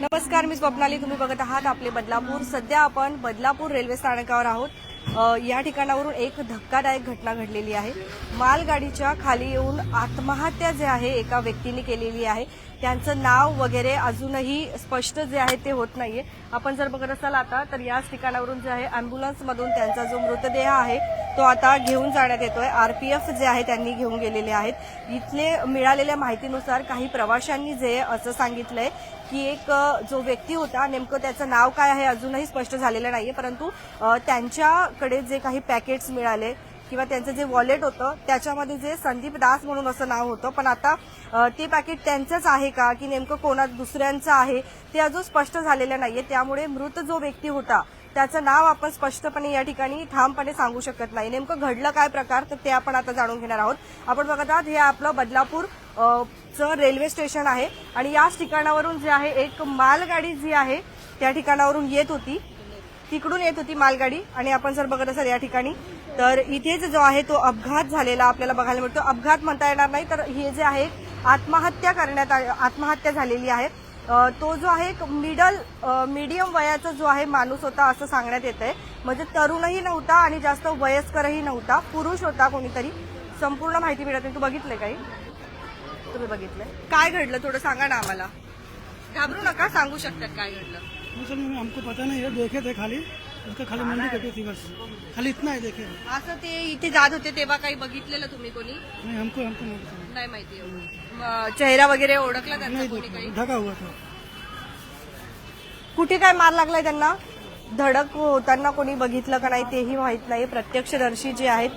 नमस्कार मी स्वप्नाली. तुम्ही बघत आहात आपले बदलापूर. सध्या आपण बदलापूर रेल्वे स्थानकावर आहोत. या ठिकाणावरून एक धक्कादायक घटना घडलेली आहे. मालगाडीच्या खाली येऊन आत्महत्या जे आहे एका व्यक्तीने केलेली आहे. त्यांचं नाव वगैरे अजूनही स्पष्ट जे आहे ते होत नाहीये. आपण जर बघत असाल आता तर याच ठिकाणावरून जे आहे अँब्युलन्समधून त्यांचा जो मृतदेह आहे तो आता घेऊन जाण्यात येतोय. आरपीएफ जे आहे त्यांनी घेऊन गेलेले आहेत. इथले मिळालेल्या माहितीनुसार काही प्रवाशांनी जे असं सांगितलंय की एक जो व्यक्ती होता नेमकं त्याचं नाव काय आहे अजूनही स्पष्ट झालेलं नाहीये. परंतु त्यांच्याकडे जे काही पॅकेट्स मिळाले किंवा त्यांचं जे वॉलेट होतं त्याच्यामध्ये जे संदीप दास म्हणून असं नाव होतं. पण आता ते पॅकेट त्यांचंच आहे का? की नेमकं कोणा दुसऱ्यांचं आहे? ते अजून स्पष्ट झालेलं नाहीये. त्यामुळे मृत जो व्यक्ती होता त्याचं नाव आपण स्पष्टपणे या ठिकाणी ठामपणे सांगू शकत नाही. नेमकं घडलं काय प्रकार तर ते आपण आता जाणून घेणार आहोत. आपण बघत आहात हे आपलं बदलापूर चं रेल्वे स्टेशन आहे. आणि याच ठिकाणावरून जे आहे एक मालगाडी जी आहे त्या ठिकाणावरून येत होती. तिकडून येत होती मालगाडी आणि आपण जर बघत असाल या ठिकाणी तर इथेच जो आहे तो अपघात झालेला आपल्याला बघायला मिळतो. अपघात म्हणता येणार नाही तर हे जे आहे आत्महत्या करण्यात आत्महत्या झालेली आहे. तो जो आहे एक मिडल मीडियम वयाचा जो आहे माणूस होता असं सांगण्यात येत आहे म्हणजे तरुणही नव्हता आणि जास्त वयस्करही नव्हता. पुरुष होता कोणीतरी. संपूर्ण माहिती मिळत नाही. तू बघितलंय काही? तुम्ही बघितलंय? काय घडलं? थोडं सांगा ना आम्हाला. घाबरू नका सांगू शकतात काय घडलं. वो सर हमको पता नहीं है देखे थे खाली। उसका खाली मंडी कटी थी बस। खाली इतना ही देखे। असं ते इथे जात होते तेव्हा काही बघितलेलं तुम्ही कोणी? नहीं हमको हमको नहीं पता। नाही माहिती म, चेहरा वगैरे ओळखला त्यांचा नहीं कोणी काही? देखा ढका हुआ था। कुठे काय मार लागलाय त्यांना? धडक होताना कोणी बघितलं का नाही तेही माहीत नाही. प्रत्यक्षदर्शी जे आहेत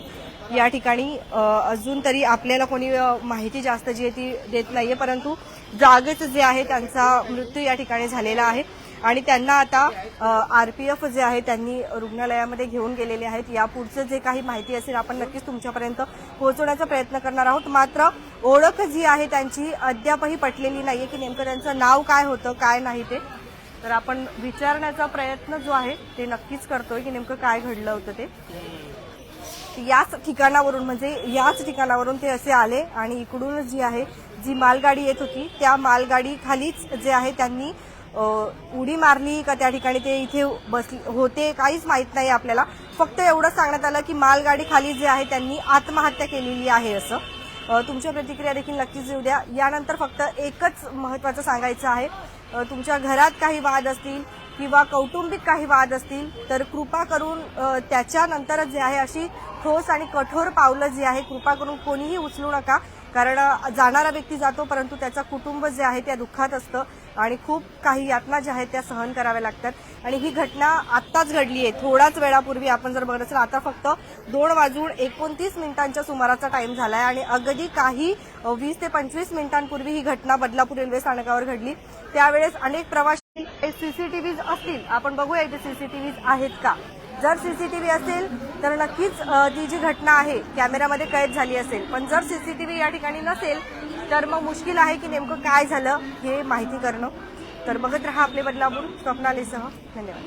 या ठिकाणी अ, अजून तरी आपल्याला कोणी अ, माहिती जास्त जी आहे ती देत नाहीये परंतु जागेच जे आहे त्यांचा मृत्यू या ठिकाणी झालेला आहे. आणि त्यांना आता आर पी एफ जे आहे त्यांनी रुग्णालयामध्ये घेऊन गेलेले आहेत. या पुढचं जे काही माहिती असेल आपण नक्कीच तुमच्यापर्यंत पोहोचवण्याचा प्रयत्न करणार आहोत. मात्र ओळख जी आहे त्यांची अद्यापही पटलेली नाहीये की नेमकं त्यांचं नाव काय होतं काय नाही ते. तर आपण विचारण्याचा प्रयत्न जो आहे ते नक्कीच करतोय की नेमकं काय घडलं होतं ते. याच ठिकाणावरून म्हणजे याच ठिकाणावरून ते असे आले आणि इकडून जी आहे जी मालगाडी येत होती त्या मालगाडी खालीच जे आहे त्यांनी उडी मारली का त्या ठिकाणी ते इथे बसले होते काहीच माहीत नाही आपल्याला. फक्त एवढं सांगण्यात आलं की मालगाडी खाली जे आहे त्यांनी आत्महत्या केलेली आहे असं. तुमच्या प्रतिक्रिया देखील नक्कीच देऊ द्या. यानंतर फक्त एकच महत्वाचं सांगायचं आहे. तुमच्या घरात काही वाद असतील किंवा कौटुंबिक काही वाद असतील तर कृपा करून त्याच्यानंतरच जे आहे अशी ठोस आणि कठोर पावलं जी आहे कृपा करून कोणीही उचलू नका. कारण जाणारा व्यक्ती जातो परंतु त्याचा कुटुंब जे आहे त्या दुःखात असतं. आणि खूप काही यातना ज्या आहेत त्या सहन कराव्या लागतात. आणि ही घटना आत्ताच घडली आहे. थोड्याच वेळापूर्वी आपण जर बघत असेल आता फक्त दोन वाजून एकोणतीस मिनिटांच्या सुमाराचा टाइम झालाय आणि अगदी काही वीस ते पंचवीस मिनिटांपूर्वी ही घटना बदलापूर रेल्वे स्थानकावर घडली. त्यावेळेस अनेक प्रवासी सीसीटीव्ही असतील. आपण बघूया इथे सीसीटीव्ही आहेत का? जर सीसीटीव्ही असेल तर नक्कीच ती जी घटना आहे कॅमेऱ्यामध्ये कैद झाली असेल. पण जर सीसीटीव्ही या ठिकाणी नसेल तर मग मुश्किल आहे की नेमकं काय झालं हे माहिती करणं. तर बघत रहा आपले बदलापूर स्वप्नालीसह. धन्यवाद.